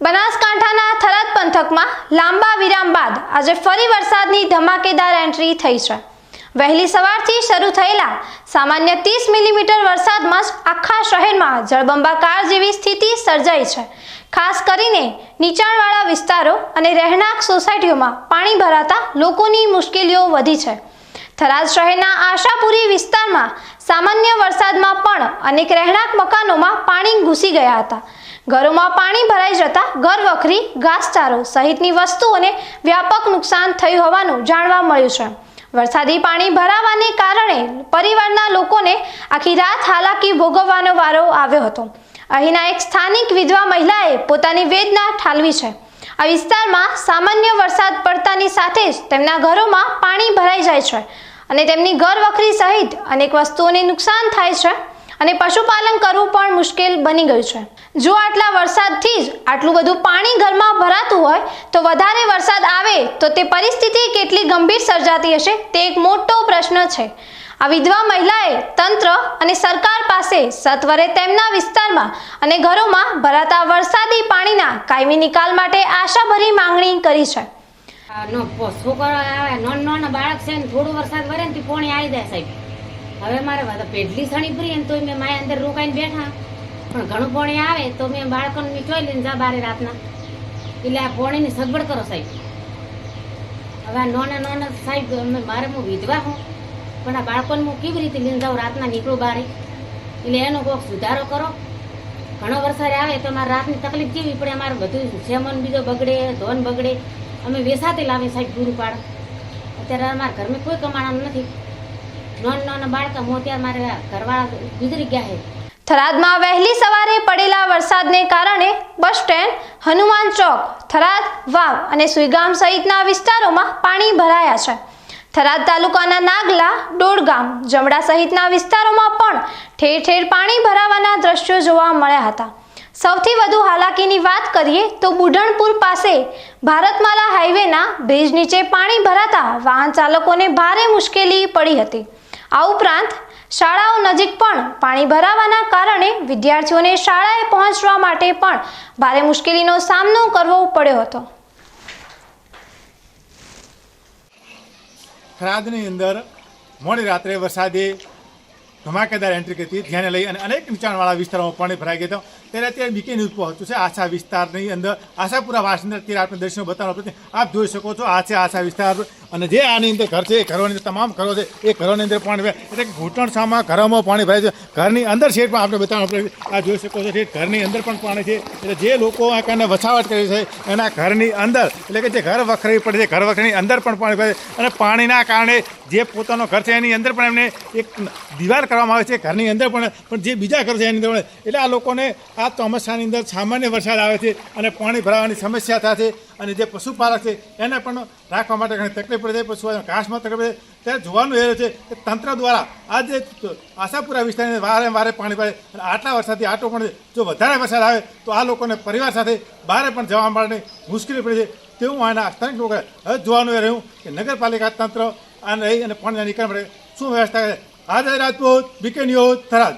બનાસકાંઠાના થરાદ પંથકમાં લાંબા વિરામ બાદ આજે ફરી વરસાદની ધમાકેદાર એન્ટ્રી થઈ છે. વહેલી સવારથી શરૂ થયેલા સામાન્ય ત્રીસ મિલીમીટર વરસાદમાં આખા શહેરમાં જળબંબાકાર જેવી સ્થિતિ સર્જાઈ છે. ખાસ કરીને નીચાણવાળા વિસ્તારો અને રહેણાંક સોસાયટીઓમાં પાણી ભરાતા લોકોની મુશ્કેલીઓ વધી છે. થરાદ શહેરના આશાપુરી વિસ્તારમાં સામાન્ય વરસાદમાં પણ અનેક રહેણાંક મકાનોમાં પાણી ઘૂસી ગયા હતા. ઘરોમાં પાણી ભરાઈ જતા ઘરવખરી ઘાસચારો સહિતની વસ્તુઓને વ્યાપક નુકસાન થયું હોવાનું જાણવા મળ્યું છે. વરસાદી પાણી ભરાવાને કારણે પરિવારના લોકોને આખી રાત હાલાકી ભોગવવાનો વારો આવ્યો હતો. અહીંના એક સ્થાનિક વિધવા મહિલાએ પોતાની વેદના ઠાલવી છે. આ વિસ્તારમાં સામાન્ય વરસાદ પડતાની સાથે જ તેમના ઘરોમાં પાણી ભરાઈ જાય છે અને તેમની ઘર વખરી સહિત અનેક વસ્તુઓને નુકસાન થાય છે. અને પશુપાલન કરવું પણ મુશ્કેલ બની ગયું છે. જો આટલા વરસાદથી જ આટલું બધું પાણી ઘરમાં ભરાતું હોય, તો વધારે વરસાદ આવે તો તે પરિસ્થિતિ કેટલી ગંભીર સર્જાતી હશે તે એક મોટો પ્રશ્ન છે. આ વિધવા મહિલાએ તંત્ર અને સરકાર પાસે સત્વરે તેમના વિસ્તારમાં અને ઘરોમાં ભરાતા વરસાદી પાણીના કાયમી નિકાલ માટે આશાભરી માંગણી કરી છે. છોકરો આવે નોન નોન બાળક છે થોડો વરસાદ વરે ને પોણી આવી જાય સાહેબ. હવે મારે પેઢલી પેટલી સણી ભરી ને તોય મેં માય અંદર રોકાઈને બેઠા. પણ ઘણું પોણી આવે તો મેં બાળકોને નીચોઈ ચોઈ લઈને જા બારે રાતના. એટલે આ પોણીની સગવડ કરો સાહેબ. હવે આ નોના નોના સાહેબ મારે હું વિધવા હું, પણ આ બાળકોને હું કેવી રીતે લઈને જાઉં રાતના નીકળું બારે? એટલે એનો કોઈક સુધારો કરો. ઘણો વરસાદ આવે તો અમારે રાતની તકલીફ કેવી પડે? અમારે બધું સેમન બીજો બગડે, ધોન બગડે. અમે વેસાતે લાવીએ સાહેબ પૂરું પાડ અત્યારે અમારા ઘરમાં કોઈ કમાણા નથી. નાના નાના બાળકા હું મારે ઘરવાળા ગુજરી ગયા છે. થરાદમાં વહેલી સવારે પડેલા વરસાદને કારણે બસ સ્ટેન્ડ, હનુમાન ચોક, થરાદ વાવ અને સુઈગામ સહિતના વિસ્તારોમાં પાણી ભરાયા છે. થરાદ તાલુકાના નાગલા ડોડગામ જમડા સહિતના વિસ્તારોમાં પણ ઠેર ઠેર પાણી ભરાવાના દ્રશ્યો જોવા મળ્યા હતા. સૌથી વધુ હાલાકીની વાત કરીએ તો બુઢણપુર પાસે ભારતમાલા હાઈવેના બ્રિજ નીચે પાણી ભરાતા વાહન ચાલકોને ભારે મુશ્કેલી પડી હતી. આ ઉપરાંત શાળાઓ નજીક પણ પાણી ભરાવાના કારણે વિદ્યાર્થીઓને શાળાએ પહોંચવા માટે પણ ભારે મુશ્કેલીનો સામનો કરવો પડ્યો હતો. થરાદની અંદર મોડી રાત્રે વરસાદે ધમાકેદાર એન્ટ્રી કરી ધ્યાને લઈ અને અનેક નીચાણવાળા વિસ્તારોમાં પાણી ભરાઈ ગયા હતા. ત્યારે અત્યારે બીકે ન્યૂઝ પહોંચ્યું છે. આશા વિસ્તારની અંદર આશાપુરા વાસની અંદર અત્યારે આપણે દર્શનો બતાવવા પ્રત્યે આપ જોઈ શકો છો, આ છે આશા વિસ્તાર. અને જે આની અંદર ઘર છે, એ ઘરોની તમામ ઘરો છે, એ ઘરોની અંદર પાણી ભરાય એટલે ઘૂંટણ ઘૂંટણસામાં ઘરોમાં પાણી ભરાય છે. ઘરની અંદર શેડ પણ આપણે બતાવવા પ્રત્યે આ જોઈ શકો છો, શેઠ ઘરની અંદર પણ પાણી છે. એટલે જે લોકો આ કારણે વસાવટ કરી છે, એના ઘરની અંદર, એટલે કે જે ઘર વખરી પડે છે, ઘર વખરીની અંદર પણ પાણી ભરાય અને પાણીના કારણે જે પોતાનો ઘર છે, એની અંદર પણ એમને એક દિવાલ કરવામાં આવે છે, ઘરની અંદર પણ પણ જે બીજા ઘર છે, એની અંદર એટલે આ લોકોને આ ચોમાસાની અંદર સામાન્ય વરસાદ આવે છે અને પાણી ભરાવાની સમસ્યા થાય છે અને જે પશુપાલક છે, એને પણ રાખવા માટે ઘણી તકલીફ પડે છે. પશુ ઘાસમાં તકલીફ પડે ત્યારે જોવાનું એ છે કે તંત્ર દ્વારા આ જે આશાપુરા વિસ્તારની વારે વારે પાણી ભરાય અને આટલા વરસાદથી આટો પણ જો વધારે વરસાદ આવે તો આ લોકોને પરિવાર સાથે બહાર પણ જવા માટે મુશ્કેલી પડે છે. તેવું આના સ્થાનિક લોકો હવે જોવાનું એ રહ્યું કે નગરપાલિકા તંત્ર આને રહી અને પાણીના નિકાલ માટે શું વ્યવસ્થા કરે. આજે રાજપૂત, બીકે ન્યૂઝ, થરાદ.